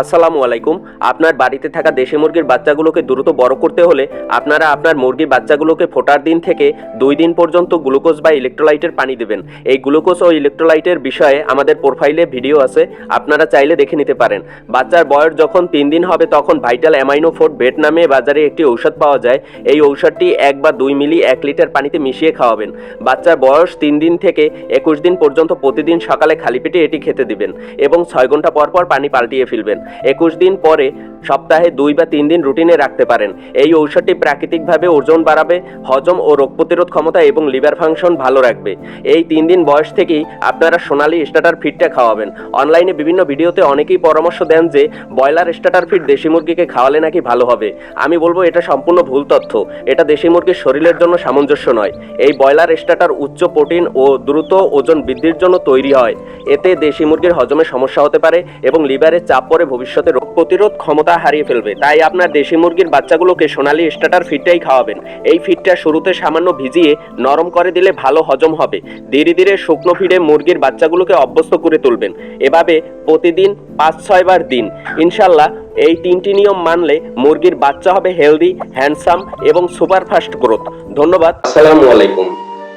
আসসালামু আলাইকুম। আপনার বাড়িতে থাকা দেশি মুরগির বাচ্চাগুলোকে দ্রুত বড় করতে হলে আপনারা আপনার মুরগির বাচ্চাগুলোকে ফোটার দিন থেকে দুই দিন পর্যন্ত গ্লুকোজ বা ইলেকট্রোলাইটের পানি দেবেন। এই গ্লুকোজ ও ইলেকট্রোলাইটের বিষয়ে আমাদের প্রোফাইলে ভিডিও আছে, আপনারা চাইলে দেখে নিতে পারেন। বাচ্চার বয়স যখন তিন দিন হবে, তখন ভাইটাল অ্যামাইনো ফোর্ট বেট নামে বাজারে একটি ঔষধ পাওয়া যায়। এই ঔষধটি এক বা দুই মিলি এক লিটার পানিতে মিশিয়ে খাওয়াবেন। বাচ্চার বয়স তিন দিন থেকে একুশ দিন পর্যন্ত প্রতিদিন সকালে খালি পেটে এটি খেতে দিবেন এবং ছয় ঘণ্টা পর পর পানি পাল্টিয়ে ফেলবেন। একুশ দিন পরে সপ্তাহে দুই বা তিন দিন রুটিনে রাখতে পারেন। এই ঔষধটি প্রাকৃতিকভাবে ওজন বাড়াবে, হজম ও রোগ প্রতিরোধ ক্ষমতা এবং লিভার ফাংশন ভালো রাখবে। এই তিন দিন বয়স থেকেই আপনারা সোনালি স্টার্টার ফিডটা খাওয়াবেন। অনলাইনে বিভিন্ন ভিডিওতে অনেকেই পরামর্শ দেন যে, ব্রয়লার স্টার্টার ফিড দেশি মুরগিকে খাওয়ালে নাকি ভালো হবে। আমি বলব এটা সম্পূর্ণ ভুল তথ্য। এটা দেশি মুরগির শরীরের জন্য সামঞ্জস্য নয়। এই ব্রয়লার স্টার্টার উচ্চ প্রোটিন ও দ্রুত ওজন বৃদ্ধির জন্য তৈরি হয়। এতে দেশি মুরগির হজমে সমস্যা হতে পারে এবং লিভারের চাপ পড়ে ভবিষ্যতে রোগ প্রতিরোধ ক্ষমতা হারিয়ে ফেলবে। তাই আপনার দেশি মুরগির বাচ্চাগুলোকে সোনালি স্টার্টার ফিডটাই খাওয়াবেন। এই ফিডটা শুরুতে সামান্য ভিজিয়ে নরম করে দিলে ভালো হজম হবে। ধীরে ধীরে শুকনো ফিডে মুরগির বাচ্চাগুলোকে অভ্যস্ত করে তুলবেন। এভাবে প্রতিদিন পাঁচ ছয়বার দিন। ইনশাল্লাহ এই তিনটি নিয়ম মানলে মুরগির বাচ্চা হবে হেলদি, হ্যান্ডসাম এবং সুপার ফাস্ট গ্রোথ। ধন্যবাদ। আসসালামু আলাইকুম।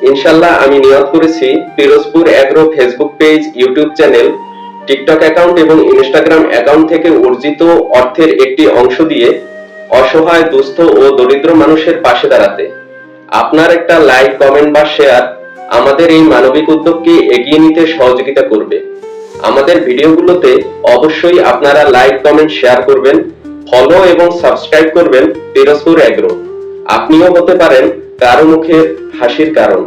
ইনশাল্লাহ আমি নিয়ত করেছি Pirojpur agro Facebook page, YouTube channel TikTok account এবং ইনস্টাগ্রাম অ্যাকাউন্ট থেকে অর্জিত অর্থের একটি অংশ দিয়ে অসহায়, দুস্থ ও দরিদ্র মানুষের পাশে দাঁড়াতে। আপনার একটা লাইক, কমেন্ট বা শেয়ার আমাদের এই মানবিক উদ্যোগকে এগিয়ে নিতে সহযোগিতা করবে। আমাদের ভিডিওগুলোতে অবশ্যই আপনারা লাইক, কমেন্ট, শেয়ার করবেন, ফলো এবং সাবস্ক্রাইব করবেন পিরোজপুর অ্যাগ্রো। আপনিও হতে পারেন কারও মুখের হাসির কারণ।